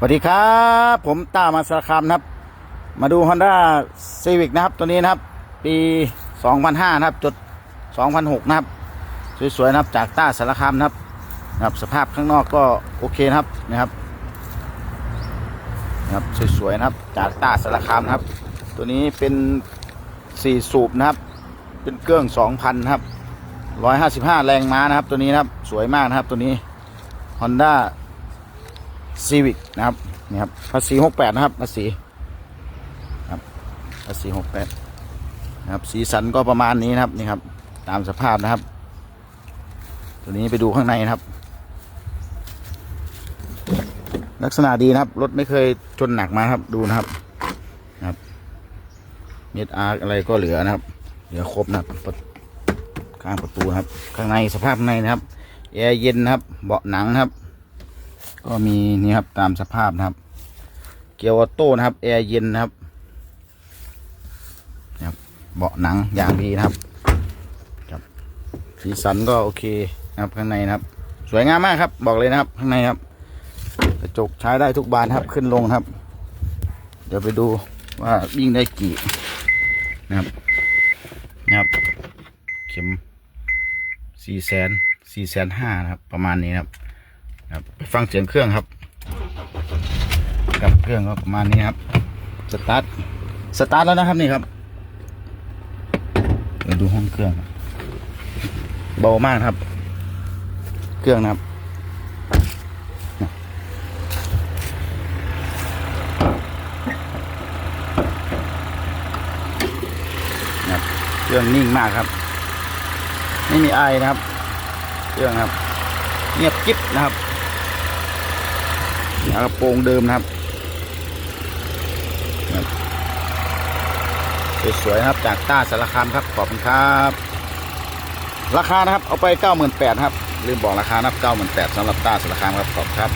สวัสดีครับ ผมต้ามาสารคามนะครับ มาดู Honda Civic นะครับ ตัวนี้นะครับ ปี 2005 นะครับ จุด 2006 นะครับ สวยๆนะครับ จากต้าสารคามนะครับนะครับ สภาพข้างนอกก็โอเคนะครับนะครับนะครับสวยๆนะครับ จากต้าสารคามนะครับ ตัวนี้เป็น 4 สูบนะครับ เป็นเครื่อง 2,000 นะครับ 155 แรงม้านะครับ ตัวนี้นะครับ สวยมากนะครับ ตัวนี้ Honda Civic นะครับนี่ครับภาษี68นะครับภาษีครับภาษี68นะครับสีสันก็ประมาณนี้นะครับนี่ครับ ตามสภาพนะครับ ตัวนี้ไปดูข้างในนะครับ ลักษณะดีนะครับรถไม่เคยชนหนักมาครับดูนะครับนะครับเม็ดอาร์อะไรก็เหลือนะครับ เหลือครบนะครับข้างประตูครับ ข้างในสภาพในนะครับแอร์เย็นนะครับ เบาะหนังนะครับ ก็มีนี่ครับตามสภาพนะครับ เกียร์ออโต้นะครับแอร์เย็นนะครับนะครับเบาะหนังอย่างดีนะครับครับสีสันก็โอเคนะครับข้างในนะครับ สวยงามมากครับ บอกเลยนะครับ ข้างในครับ กระจกใช้ได้ทุกบานครับขึ้นลงครับ เดี๋ยวไปดูว่าวิ่งได้กี่นะครับนะครับเข็มสี่แสนสี่แสนห้านะครับ ประมาณนี้นะครับ ครับไปฟังเสียงเครื่องครับ กับเครื่องก็ประมาณนี้ครับ สตาร์ท สตาร์ทแล้วนะครับนี่ครับเดี๋ยวดูห้องเครื่อง เบามากครับ เครื่องนะครับเครื่องนิ่งมากครับ ไม่มีไอนะครับ เครื่องครับ เงียบกิ๊บนะครับ ฝากระโปรงเดิมนะครับสวยๆครับจากต้าสารคามครับขอบคุณครับ ราคานะครับเอาไป98,000ครับลืมบอกราคานะครับ98,000สำหรับต้าสารคามครับขอบคุณครับ